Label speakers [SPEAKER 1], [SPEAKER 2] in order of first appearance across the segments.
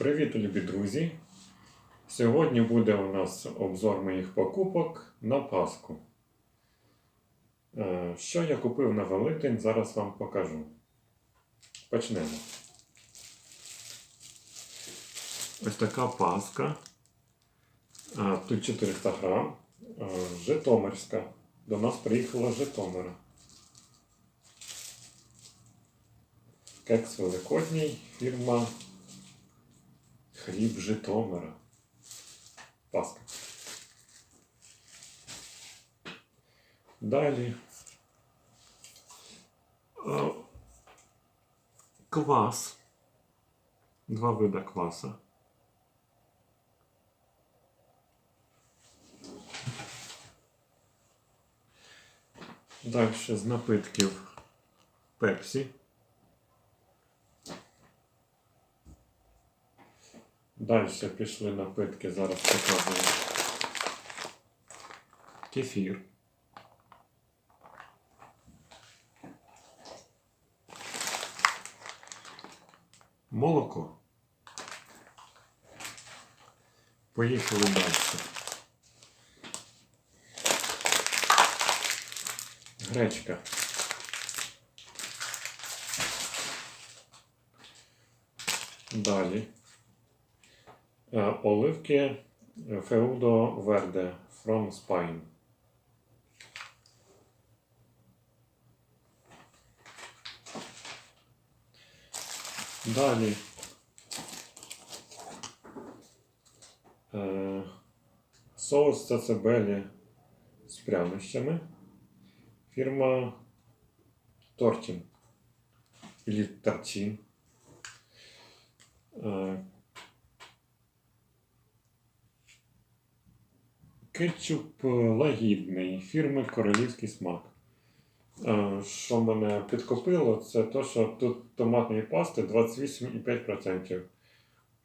[SPEAKER 1] Привіт, любі друзі! Сьогодні буде у нас обзор моїх покупок на Пасху. Е, Що я купив на Великдень, зараз вам покажу. Почнемо. Ось така паска. Тут 400 грам. Е, Житомирська. До нас приїхала Житомира. Кекс Великодній, фірма Хліб Житомира. Паска. Далі. Е, Квас. Два вида кваса. Далі з напитків Пепсі. Далі пішли напитки, зараз показую. Кефір. Молоко. Поїхали далі. Гречка. Далі. Е, Оливки Feudo Verde from Spain. Далі. Е, Соус цацебелі з прянощами. Фірма Тортін. Или. Кетчуп е, лагідний фірми Королівський смак. Е, Що мене підкупило, це те, що тут томатної пасти 28,5%.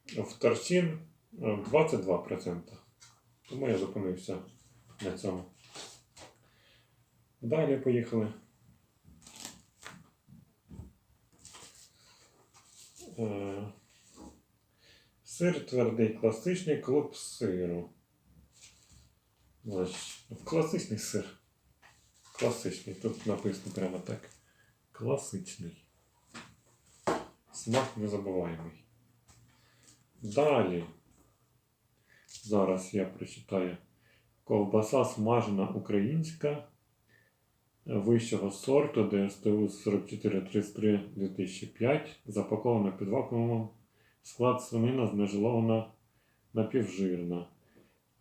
[SPEAKER 1] В торчин е, 22%. Тому я зупинився на цьому. Далі поїхали. Е, Сир твердий класичний клуб сиру. Ось, класичний сир. Класичний. Тут написано прямо так. Класичний. Смак незабуваємий. Далі. Зараз я прочитаю. Ковбаса смажена українська вищого сорту ДСТУ 4433 2005. Запакована під вакуумом. Склад свинина знежирована напівжирна.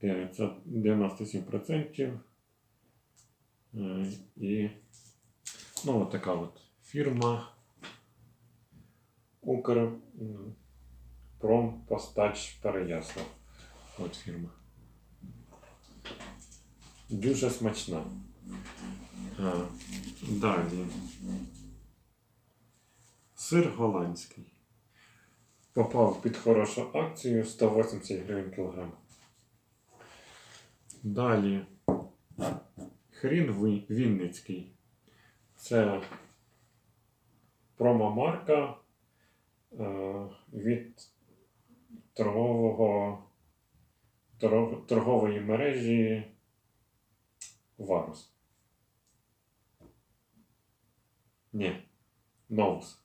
[SPEAKER 1] Е, Це 97%. Е, І ну, от така от фірма Укрпромпостач Переяслав. От фірма. Дуже смачна. А, далі. Сир голландський. Попав під хорошу акцію 180 гривень кілограм. Далі хрін Вінницький. Це промомарка е, від торгового, торгової мережі Варус. Ні, Новус.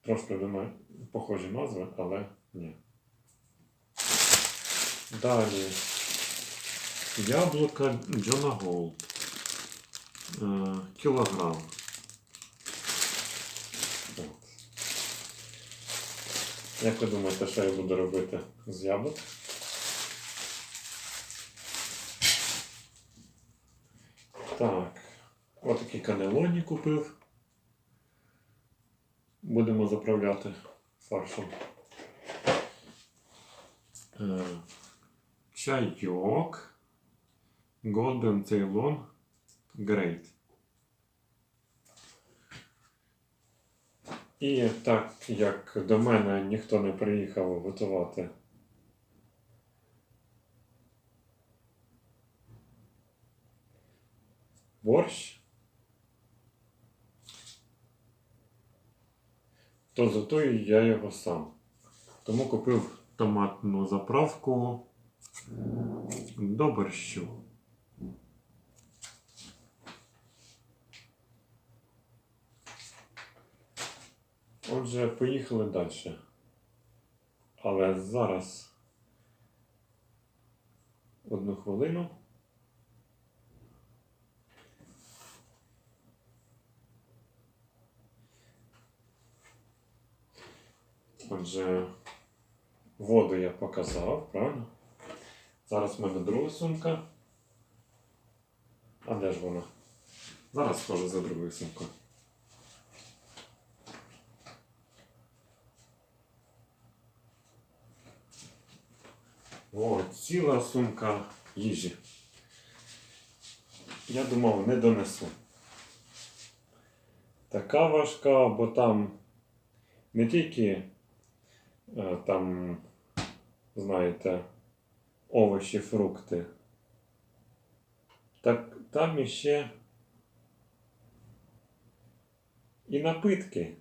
[SPEAKER 1] Трошки думаю, похожі назви, але ні. Далі. Яблука Джона Голд. Е, кілограм. От. Як ви думаєте, що я буду робити з яблук? Так. Отакі канелоні купив. Будемо заправляти фаршем. Е, чайок. Golden Ceylon Great. І так як до мене ніхто не приїхав готувати борщ, то готую я його сам. Тому купив томатну заправку до борщу. Отже, поїхали далі. Але зараз одну хвилину. Отже, воду я показав, правильно? Зараз в мене друга сумка. А де ж вона? Зараз схожу за другою сумкою. О, ціла сумка їжі. Я думав, не донесу. Така важка, бо там не тільки е, там, знаєте, овочі, фрукти. Так там іще і напитки.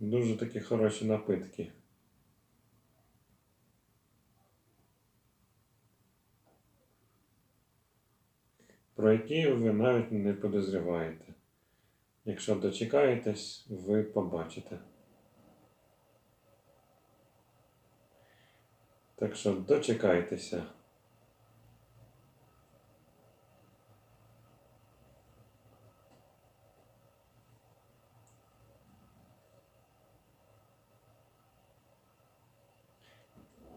[SPEAKER 1] Дуже такі хороші напитки. Про які ви навіть не подозріваєте. Якщо дочекаєтесь, ви побачите. Так що дочекайтеся.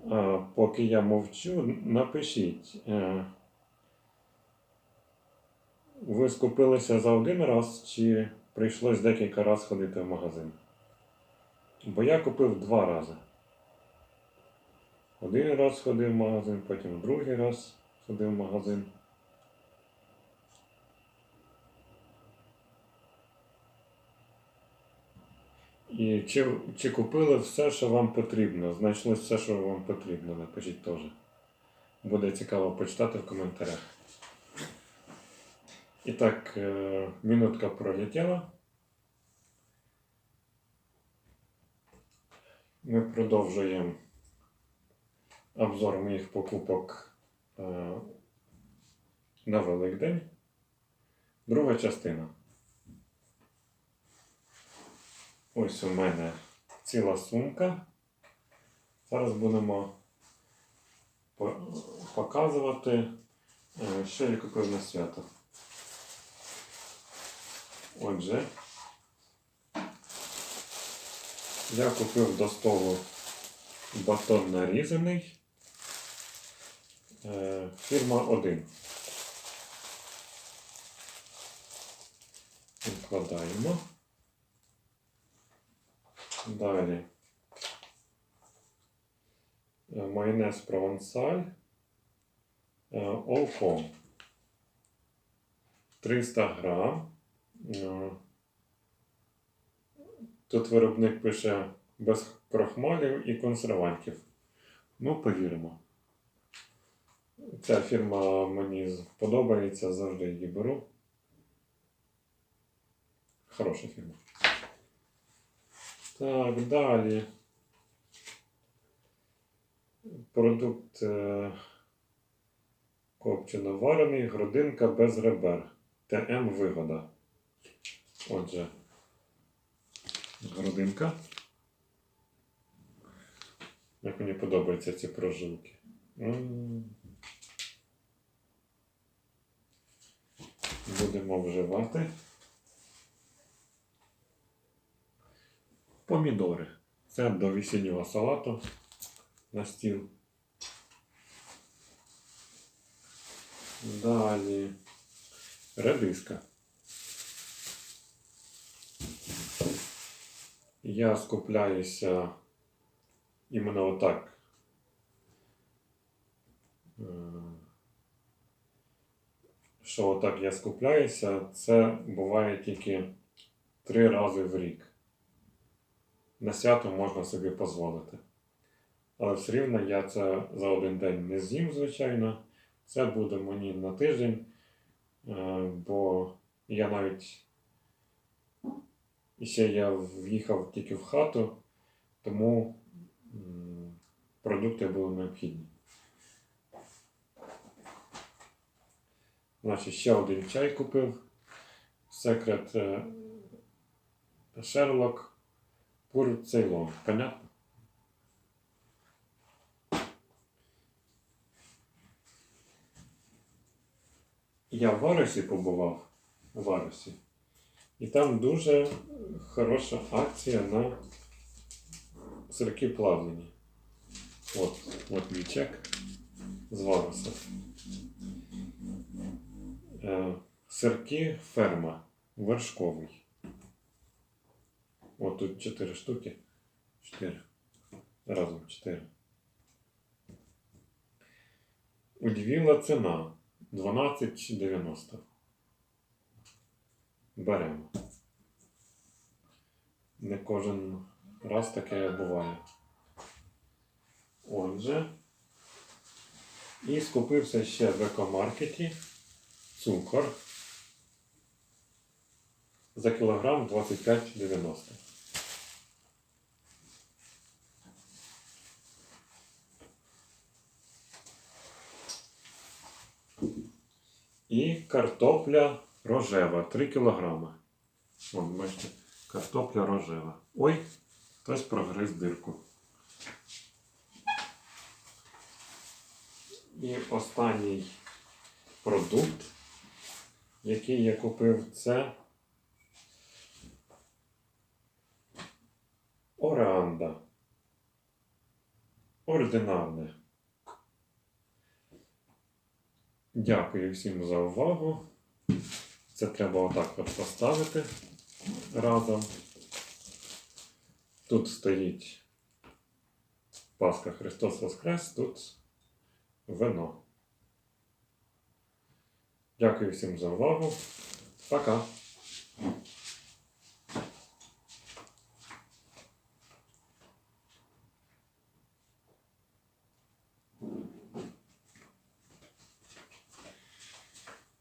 [SPEAKER 1] А, поки я мовчу, напишіть. Ви скупилися за один раз чи прийшлось декілька разів ходити в магазин? Бо я купив два рази. Один раз ходив в магазин, потім другий раз ходив в магазин. І чи, чи купили все, що вам потрібно? Знайшли все, що вам потрібно, напишіть теж. Буде цікаво почитати в коментарях. І так, е, минутка пролетіла. Ми продовжуємо обзор моїх покупок е, на Великдень. Друга частина. Ось у мене ціла сумка. Зараз будемо показувати, е, що купив свято. Отже, я купив до столу батон нарізаний. Е, Фірма 1. Відкладаємо. Далі. Е, Майонез провансаль. Е, Олком. 300 грам. Е, Тут виробник пише без крохмалів і консервантів. Ну, повіримо. Ця фірма мені подобається, завжди її беру. Хороша фірма. Так, далі. Продукт е, копчено варений, грудинка без ребер. ТМ вигода. Отже, грудинка. Як мені подобаються ці прожилки. Будемо вживати. Помідори. Це до весіннього салату на стіл. Далі редиска. Я скупляюся іменно отак. Е, Що отак я скупляюся, це буває тільки три рази в рік. На свято можна собі дозволити. Але все рівно я це за один день не з'їм, звичайно. Це буде мені на тиждень, е, бо я навіть і ще я в'їхав тільки в хату, тому продукти були необхідні. Значить, ще один чай купив. Секрет е, Шерлок Пур Цейлон. Понятно? Я в Варусі побував. В Варусі. І там дуже хороша акція на сирки плавлені. От, от мій чек з Варуса. Е, сирки ферма вершковий. От тут 4 штуки. 4. Разом 4. Удивила ціна 12,90. Беремо. Не кожен раз таке буває. Отже. І скупився ще в екомаркеті цукор за кілограм 25,90. І картопля рожева 3 кілограми. Вон, бачите, картопля рожева. Ой, хтось прогриз дирку. І останній продукт, який я купив, це оранда. Ординарне. Дякую всім за увагу. Це треба отак от поставити разом. Тут стоїть Пасха Христос Воскрес, тут вино. Дякую всім за увагу. Пока.